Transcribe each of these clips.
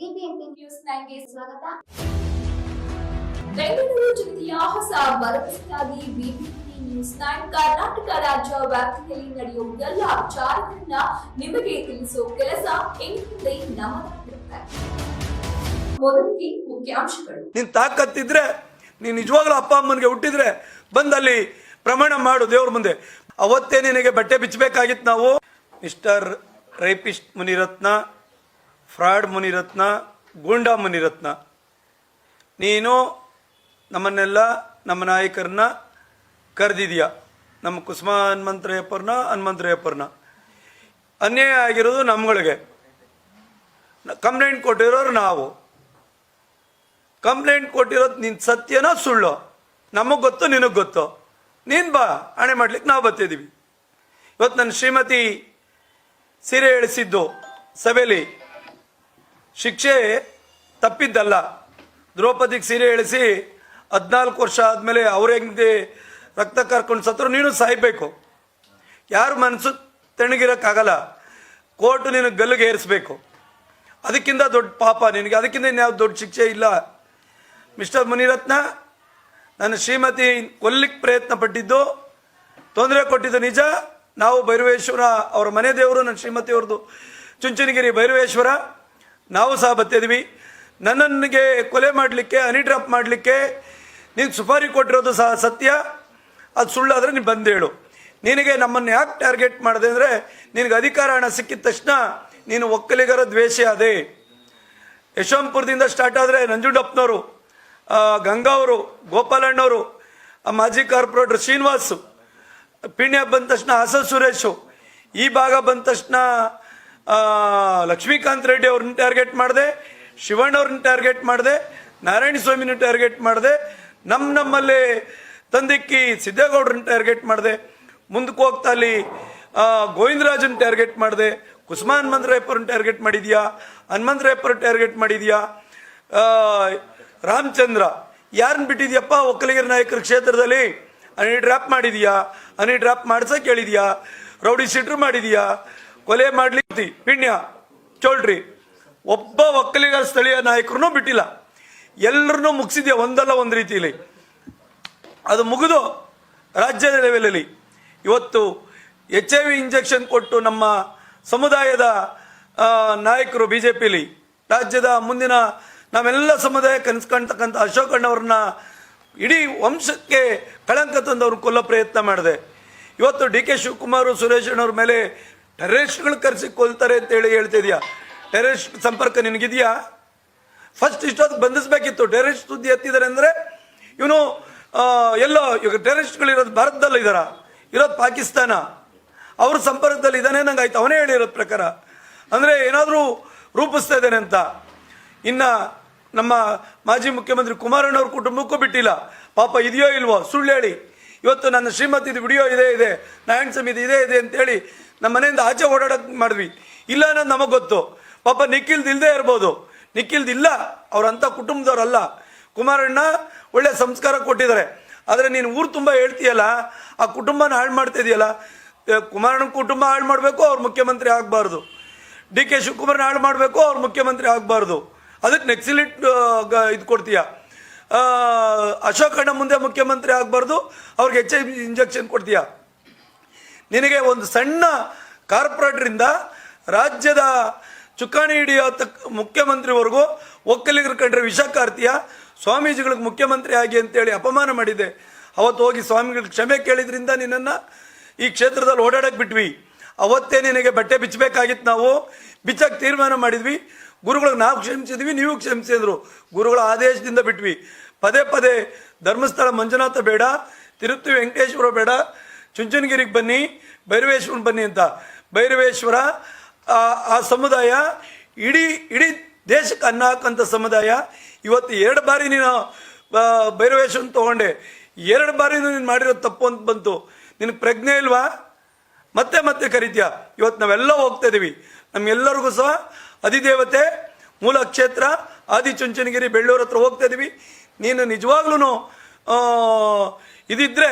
BBMP news ನೈನ್ಗೆ ಸ್ವಾಗತ. ಬೆಂಗಳೂರು ಜಿಲ್ಲೆಯ ಹೊಸ ಭರವಸೆಯಾಗಿ ಬಿಬಿಎಂಪಿ ನ್ಯೂಸ್ ನೈನ್ ಕರ್ನಾಟಕ ರಾಜ್ಯ ವ್ಯಾಪ್ತಿಯಲ್ಲಿ ನಡೆಯುವ ಎಲ್ಲ ವಿಚಾರಗಳನ್ನ ನಿಮಗೆ ತಿಳಿಸುವ ಕೆಲಸ ಎಂದಿದೆ ನಮ್ಮದಾಗಿರುತ್ತೆ ಮೊದಲಿಗೆ ಮುಖ್ಯಾಂಶಗಳು. ನಿನ್ ತಾಕತ್ತಿದ್ರೆ ನೀನ್ ನಿಜವಾಗ್ಲೂ ಅಪ್ಪ ಅಮ್ಮನಿಗೆ ಹುಟ್ಟಿದ್ರೆ ಬಂದಲ್ಲಿ ಪ್ರಮಾಣ ಮಾಡು ದೇವ್ರ ಮುಂದೆ. ಅವತ್ತೇ ನಿನಗೆ ಬಟ್ಟೆ ಬಿಚ್ಚಬೇಕಾಗಿತ್ತು ನಾವು. Mister rapist Munirathna fraud Munirathna, goonda Munirathna. ನೀನು ನಮ್ಮನ್ನೆಲ್ಲ, ನಮ್ಮ ನಾಯಕರನ್ನ ಕರೆದಿದೀಯ ನಮ್ಮ ಕುಸುಮ ಹನುಮಂತರಯ್ಯಪ್ಪರನ್ನ ಹನುಮಂತರಯ್ಯಪ್ಪರನ್ನ ಅನ್ಯಾಯ ಆಗಿರೋದು ನಮ್ಗಳಿಗೆ. ಕಂಪ್ಲೇಂಟ್ ಕೊಟ್ಟಿರೋರು ನಾವು. ಕಂಪ್ಲೇಂಟ್ ಕೊಟ್ಟಿರೋದು ನಿನ್ ಸತ್ಯನ ಸುಳ್ಳು? ನಮಗೆ ಗೊತ್ತು, ನಿನಗೆ ಗೊತ್ತು? ನೀನು ಬಾ, ಹಣೆ ಮಾಡ್ಲಿಕ್ಕೆ ನಾವು ಬರ್ತಿದ್ದೀವಿ ಇವತ್ತು ನನ್ನ ಶ್ರೀಮತಿ ಸೀರೆ ಇಳಿಸಿದ್ದು ಸಭೆಯಲ್ಲಿ ಶಿಕ್ಷೆ ತಪ್ಪಿದ್ದಲ್ಲ. ದ್ರೌಪದಿಗೆ ಸೀರೆ ಇಳಿಸಿ ಹದಿನಾಲ್ಕು ವರ್ಷ ಆದಮೇಲೆ ಅವ್ರ ಹೆಂಗೆ ರಕ್ತ ಕರ್ಕೊಂಡು ಸತ್ರು ನೀನು ಸಾಯ್ಬೇಕು. ಯಾರು ಮನಸ್ಸು ತೆಣಗಿರೋಕ್ಕಾಗಲ್ಲ. ಕೋರ್ಟ್ ನಿನಗೆ ಗಲ್ಲಿಗೆ ಏರಿಸ್ಬೇಕು. ಅದಕ್ಕಿಂತ ದೊಡ್ಡ ಪಾಪ ನಿನಗೆ, ಅದಕ್ಕಿಂತ ಇನ್ಯಾವ ದೊಡ್ಡ ಶಿಕ್ಷೆ ಇಲ್ಲ. ಮಿಸ್ಟರ್ ಮುನಿರತ್ನ, ನನ್ನ ಶ್ರೀಮತಿ ಕೊಲ್ಲಿಕ್ಕೆ ಪ್ರಯತ್ನ ಪಟ್ಟಿದ್ದು, ತೊಂದರೆ ಕೊಟ್ಟಿದ್ದು ನಿಜ. ನಾವು ಭೈರವೇಶ್ವರ, ಅವರ ಮನೆ ದೇವರು, ನನ್ನ ಶ್ರೀಮತಿ ಅವ್ರದ್ದು ಚುಂಚನಗಿರಿ ಭೈರವೇಶ್ವರ. ನಾವು ಸಹ ಬತ್ತಿದ್ವಿ. ನನ್ನನಿಗೆ ಕೊಲೆ ಮಾಡಲಿಕ್ಕೆ, ಹನಿ ಡ್ರಾಪ್ ಮಾಡಲಿಕ್ಕೆ ನೀನು ಸುಪಾರಿ ಕೊಟ್ಟಿರೋದು ಸಹ ಸತ್ಯ. ಅದು ಸುಳ್ಳಾದರೆ ನೀನು ಬಂದೇಳು ನಿನಗೆ ನಮ್ಮನ್ನು ಯಾಕೆ ಟಾರ್ಗೆಟ್ ಮಾಡಿದೆ ಅಂದರೆ ನಿನಗೆ ಅಧಿಕಾರ ಹಣ ಸಿಕ್ಕಿದ ತಕ್ಷಣ ನೀನು ಒಕ್ಕಲಿಗರ ದ್ವೇಷ ಅದೇ. ಯಶವಂತಪುರದಿಂದ ಸ್ಟಾರ್ಟ್ ಆದರೆ ನಂಜುಂಡಪ್ಪನವರು ಗಂಗಾ ಅವರು, ಗೋಪಾಲಣ್ಣವರು ಮಾಜಿ ಕಾರ್ಪೊರೇಟರ್ ಶ್ರೀನಿವಾಸು, ಪಿಣ್ಯ ಬಂದ ತಕ್ಷಣ ಹಸ ಸುರೇಶು, ಈ ಭಾಗ ಬಂದ ತಕ್ಷಣ ಲಕ್ಷ್ಮೀಕಾಂತ್ ರೆಡ್ಡಿ ಅವ್ರನ್ನ ಟಾರ್ಗೆಟ್ ಮಾಡಿದೆ, ಶಿವಣ್ಣ ಅವ್ರನ್ನ ಟಾರ್ಗೆಟ್ ಮಾಡಿದೆ, ನಾರಾಯಣ ಸ್ವಾಮಿನ ಟಾರ್ಗೆಟ್ ಮಾಡಿದೆ ನಮ್ಮ ನಮ್ಮಲ್ಲಿ ತಂದಿಕ್ಕಿ ಸಿದ್ದೇಗೌಡ್ರನ್ನ ಟಾರ್ಗೆಟ್ ಮಾಡಿದೆ, ಮುಂದಕ್ಕೆ ಹೋಗ್ತಾ ಅಲ್ಲಿ ಗೋವಿಂದರಾಜನ್ ಟಾರ್ಗೆಟ್ ಮಾಡಿದೆ ಕುಸುಮ ಹನುಮಂತರಾಯಪ್ಪರನ್ನ ಟಾರ್ಗೆಟ್ ಮಾಡಿದ್ಯಾ, ಹನುಮಂತರಾಯಪ್ಪರ ಟಾರ್ಗೆಟ್ ಮಾಡಿದ್ಯಾ ರಾಮಚಂದ್ರ ಯಾರನ್ನ ಬಿಟ್ಟಿದ್ಯಪ್ಪ, ಒಕ್ಕಲಿಗರ ನಾಯಕರ ಕ್ಷೇತ್ರದಲ್ಲಿ? ಹನಿ ಡ್ರಾಪ್ ಮಾಡಿದೀಯಾ? ಹನಿ ಡ್ರಾಪ್ ಮಾಡ್ಸಕ್ ಕೇಳಿದ್ಯಾ ರೌಡಿ ಶೀಟ್ರ್ ಮಾಡಿದ್ಯಾ? ಕೊಲೆ ಮಾಡ್ಲಿಕ್ಕೆ ಪಿಣ್ಯ ಚೋಳ್ರಿ ಒಬ್ಬ ಒಕ್ಕಲಿಗ ಸ್ಥಳೀಯ ನಾಯಕರನ್ನೂ ಬಿಟ್ಟಿಲ್ಲ. ಎಲ್ಲರನ್ನೂ ಮುಗಿಸಿದ್ಯಾ ಒಂದಲ್ಲ ಒಂದು ರೀತಿಯಲ್ಲಿ ಅದು ಮುಗಿದು ರಾಜ್ಯದ ಲೆವೆಲಲ್ಲಿ ಇವತ್ತು ಎಚ್ ಐ ವಿ ಇಂಜೆಕ್ಷನ್ ಕೊಟ್ಟು ನಮ್ಮ ಸಮುದಾಯದ ನಾಯಕರು ಬಿ ಜೆ ಪಿಲಿ ರಾಜ್ಯದ ಮುಂದಿನ ನಾವೆಲ್ಲ ಸಮುದಾಯ ಕನ್ಸ್ಕೊಳ್ತಕ್ಕಂಥ ಅಶೋಕ್ ಅಣ್ಣವ್ರನ್ನ ಇಡೀ ವಂಶಕ್ಕೆ ಕಳಂಕ ತಂದವ್ರನ್ನ ಕೊಲ್ಲೋ ಪ್ರಯತ್ನ ಮಾಡಿದೆ. ಇವತ್ತು ಡಿ ಕೆ ಶಿವಕುಮಾರ್, ಸುರೇಶ್ ಅಣ್ಣವ್ರ ಮೇಲೆ ಟೆರರಿಸ್ಟ್ಗಳು ಕರೆಸಿ ಕೊಲ್ತಾರೆ ಅಂತೇಳಿ ಹೇಳ್ತಿದ್ಯಾ? ಟೆರರಿಸ್ಟ್ ಸಂಪರ್ಕ ನಿನಗಿದೆಯಾ? ಫಸ್ಟ್ ಇಷ್ಟೊತ್ತು ಬಂಧಿಸಬೇಕಿತ್ತು. ಟೆರರಿಸ್ಟ್ ಸುದ್ದಿ ಎತ್ತಿದ್ದಾರೆ ಅಂದರೆ ಇವನು ಎಲ್ಲೋ ಇವಾಗ ಟೆರರಿಸ್ಟ್ಗಳು ಇರೋದು ಭಾರತದಲ್ಲಿ ಇರೋದು ಪಾಕಿಸ್ತಾನ. ಅವ್ರ ಸಂಪರ್ಕದಲ್ಲಿ ಇದ್ದಾನೆ ನಂಗೆ ಆಯ್ತು. ಅವನೇ ಹೇಳಿರೋದು ಪ್ರಕಾರ. ಅಂದರೆ ಏನಾದರೂ ರೂಪಿಸ್ತಾ ಇದ್ದಾನೆ ಅಂತ. ಇನ್ನು ನಮ್ಮ ಮಾಜಿ ಮುಖ್ಯಮಂತ್ರಿ ಕುಮಾರಣ್ಣವ್ರ ಕುಟುಂಬಕ್ಕೂ ಬಿಟ್ಟಿಲ್ಲ. ಪಾಪ ಇದೆಯೋ ಇಲ್ವೋ? ಸುಳ್ಳು ಹೇಳಿ. ಇವತ್ತು ನನ್ನ ಶ್ರೀಮತಿದು ವಿಡಿಯೋ ಇದೆ ಇದೆ ನಾರಾಯಣ ಸಮಿತಿ ಇದೇ ಇದೆ ಅಂತೇಳಿ ನಮ್ಮ ಮನೆಯಿಂದ ಆಚೆ ಓಡಾಡೋಕೆ ಮಾಡಿದ್ವಿ. ಇಲ್ಲ ಅನ್ನೋದು ನಮಗೆ ಗೊತ್ತು. ಪಾಪ ನಿಖಿಲ್ದು ಇಲ್ಲದೆ ಇರ್ಬೋದು. ನಿಖಿಲ್ದಿಲ್ಲ ಇಲ್ಲ ಕುಟುಂಬದವರಲ್ಲ. ಕುಮಾರಣ್ಣ ಒಳ್ಳೆ ಸಂಸ್ಕಾರ ಕೊಟ್ಟಿದ್ದಾರೆ. ಆದರೆ ನೀನು ಊರು ತುಂಬ ಹೇಳ್ತೀಯಲ್ಲ, ಆ ಕುಟುಂಬನ ಹಾಳು ಮಾಡ್ತಾ ಇದೆಯಲ್ಲ ಕುಮಾರಣ್ಣ ಕುಟುಂಬ ಹಾಳು ಮಾಡಬೇಕು, ಅವ್ರು ಮುಖ್ಯಮಂತ್ರಿ ಆಗಬಾರ್ದು. ಡಿ ಕೆ ಶಿವಕುಮಾರ್ನ ಹಾಳು ಮಾಡಬೇಕು, ಅವ್ರು ಮುಖ್ಯಮಂತ್ರಿ ಆಗಬಾರ್ದು. ಅದಕ್ಕೆ ನೆಕ್ಸಿಲಿಟ್ ಇದು ಕೊಡ್ತೀಯ? ಆ, ಅಶೋಕ್ ಅಣ್ಣ ಮುಂದೆ ಮುಖ್ಯಮಂತ್ರಿ ಆಗಬಾರ್ದು. ಅವ್ರಿಗೆ ಎಚ್ ಐ ಇಂಜೆಕ್ಷನ್ ಕೊಡ್ತೀಯ. ನಿನಗೆ ಒಂದು ಸಣ್ಣ ಕಾರ್ಪೊರೇಟ್ರಿಂದ ರಾಜ್ಯದ ಚುಕ್ಕಾಣಿ ಹಿಡಿಯೋ ಮುಖ್ಯಮಂತ್ರಿವರೆಗೂ ಒಕ್ಕಲಿಗರು ಕಂಡ್ರೆ ವಿಷ ಕಾರ್ತೀಯ ಸ್ವಾಮೀಜಿಗಳಿಗೆ ಮುಖ್ಯಮಂತ್ರಿ ಆಗಿ ಅಂತೇಳಿ ಅಪಮಾನ ಮಾಡಿದೆ. ಅವತ್ತು ಹೋಗಿ ಸ್ವಾಮಿಗಳಿಗೆ ಕ್ಷಮೆ ಕೇಳಿದ್ರಿಂದ ನಿನ್ನನ್ನು ಈ ಕ್ಷೇತ್ರದಲ್ಲಿ ಓಡಾಡಕ್ಕೆ ಬಿಟ್ವಿ. ಅವತ್ತೇ ನಿನಗೆ ಬಟ್ಟೆ ಬಿಚ್ಚಬೇಕಾಗಿತ್ತು ನಾವು. ಬಿಚ್ಚಕ್ಕೆ ತೀರ್ಮಾನ ಮಾಡಿದ್ವಿ. ಗುರುಗಳಿಗೆ ನಾವು ಕ್ಷಮಿಸಿದ್ವಿ, ನೀವು ಕ್ಷಮಿಸಿದ್ರು ಗುರುಗಳ ಆದೇಶದಿಂದ ಬಿಟ್ವಿ. ಪದೇ ಪದೇ ಧರ್ಮಸ್ಥಳ ಮಂಜುನಾಥ ಬೇಡ ತಿರುಪತಿ ವೆಂಕಟೇಶ್ವರ ಬೇಡ, ಚುಂಚನಗಿರಿಗೆ ಬನ್ನಿ, ಭೈರವೇಶ್ವರನ ಬನ್ನಿ ಅಂತ. ಭೈರವೇಶ್ವರ, ಆ- ಸಮುದಾಯ ಇಡೀ ಇಡೀ ದೇಶಕ್ಕೆ ಅನ್ನ ಹಾಕಂಥ ಸಮುದಾಯ. ಇವತ್ತು ಎರಡು ಬಾರಿ ನೀನು ಭೈರವೇಶ್ವರನ ತಗೊಂಡೆ. ಎರಡು ಬಾರಿ ನೀನು ಮಾಡಿರೋ ತಪ್ಪು ಅಂತ ಬಂತು. ನಿನಗೆ ಪ್ರಜ್ಞೆ ಇಲ್ವಾ? ಮತ್ತೆ ಮತ್ತೆ ಕರಿತೀಯ. ಇವತ್ತು ನಾವೆಲ್ಲ ಹೋಗ್ತಾ ಇದೀವಿ. ನಮ್ಗೆಲ್ಲರಿಗೂ ಸಹ ಅಧಿದೇವತೆ, ಮೂಲ ಕ್ಷೇತ್ರ ಆದಿಚುಂಚನಗಿರಿ ಬೆಳ್ಳೂರ ಹತ್ರ ಹೋಗ್ತಾ ಇದೀವಿ. ನೀನು ನಿಜವಾಗ್ಲೂ ಇದಿದ್ರೆ,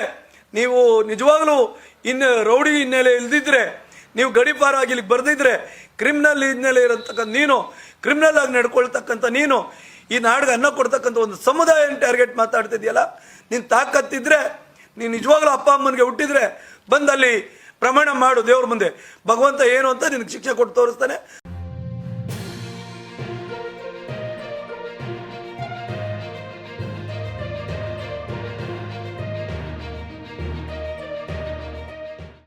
ನೀವು ನಿಜವಾಗ್ಲೂ ಇನ್ನು ರೌಡಿ ಹಿನ್ನೆಲೆ ಇಲ್ದಿದ್ರೆ, ನೀವು ಗಡಿಪಾರಾಗಿ ಇಲ್ಲಿಗೆ ಬರ್ದಿದ್ರೆ, ಕ್ರಿಮಿನಲ್ ಹಿನ್ನೆಲೆ ಇರತಕ್ಕಂಥ ನೀನು, ಕ್ರಿಮಿನಲ್ ಆಗಿ ನಡ್ಕೊಳ್ತಕ್ಕಂಥ ನೀನು, ಈ ನಾಡಿಗೆ ಅನ್ನ ಕೊಡ್ತಕ್ಕಂಥ ಒಂದು ಸಮುದಾಯ ಟಾರ್ಗೆಟ್ ಮಾತಾಡ್ತಿದ್ಯಲ್ಲ, ನೀನು ತಾಕತ್ತಿದ್ರೆ, ನೀನು ನಿಜವಾಗ್ಲೂ ಅಪ್ಪ ಅಮ್ಮನಿಗೆ ಹುಟ್ಟಿದ್ರೆ, ಬಂದಲ್ಲಿ ಪ್ರಮಾಣ ಮಾಡು ದೇವ್ರ ಮುಂದೆ. ಭಗವಂತ ಏನು ಅಂತ ನಿನಗೆ ಶಿಕ್ಷೆ ಕೊಟ್ಟು ತೋರಿಸ್ತಾನೆ.